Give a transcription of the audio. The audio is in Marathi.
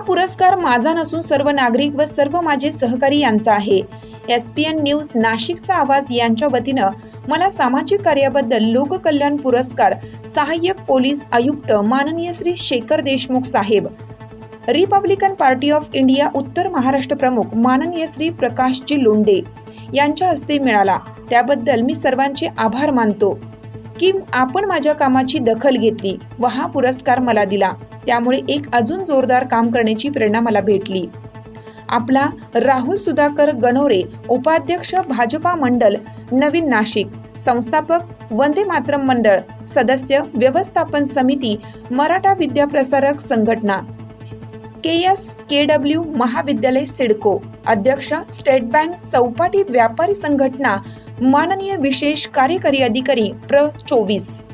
पुरस्कार माझा नसून सर्व नागरिक व सर्व माझे सहकारी यांचा आहे. एस पी एन न्यूज नाशिकचा आवाज यांच्या वतीनं मला सामाजिक कार्याबद्दल लोककल्याण पुरस्कार सहाय्यक पोलीस आयुक्त माननीय श्री शेखर देशमुख साहेब. रिपब्लिकन पार्टी ऑफ इंडिया उत्तर महाराष्ट्र प्रमुख माननीय श्री प्रकाशजी लोंडे यांच्या हस्ते मिळाला. त्याबद्दल मी सर्वांचे आभार मानतो. की आपण माझ्या कामाची दखल घेतली व हा पुरस्कार मला दिला. त्यामुळे एक अजून जोरदार काम करण्याची प्रेरणा मला भेटली. आपला राहुल सुधाकर गणोरे उपाध्यक्ष भाजपा मंडल नवीन नाशिक संस्थापक वंदे मातरम मंडळ सदस्य व्यवस्थापन समिती मराठा विद्याप्रसारक संघटना के एस के डब्ल्यू महाविद्यालय सिडको अध्यक्ष स्टेट बँक चौपाटी व्यापारी संघटना माननीय विशेष कार्यकारी अधिकारी प्र. चोवीस.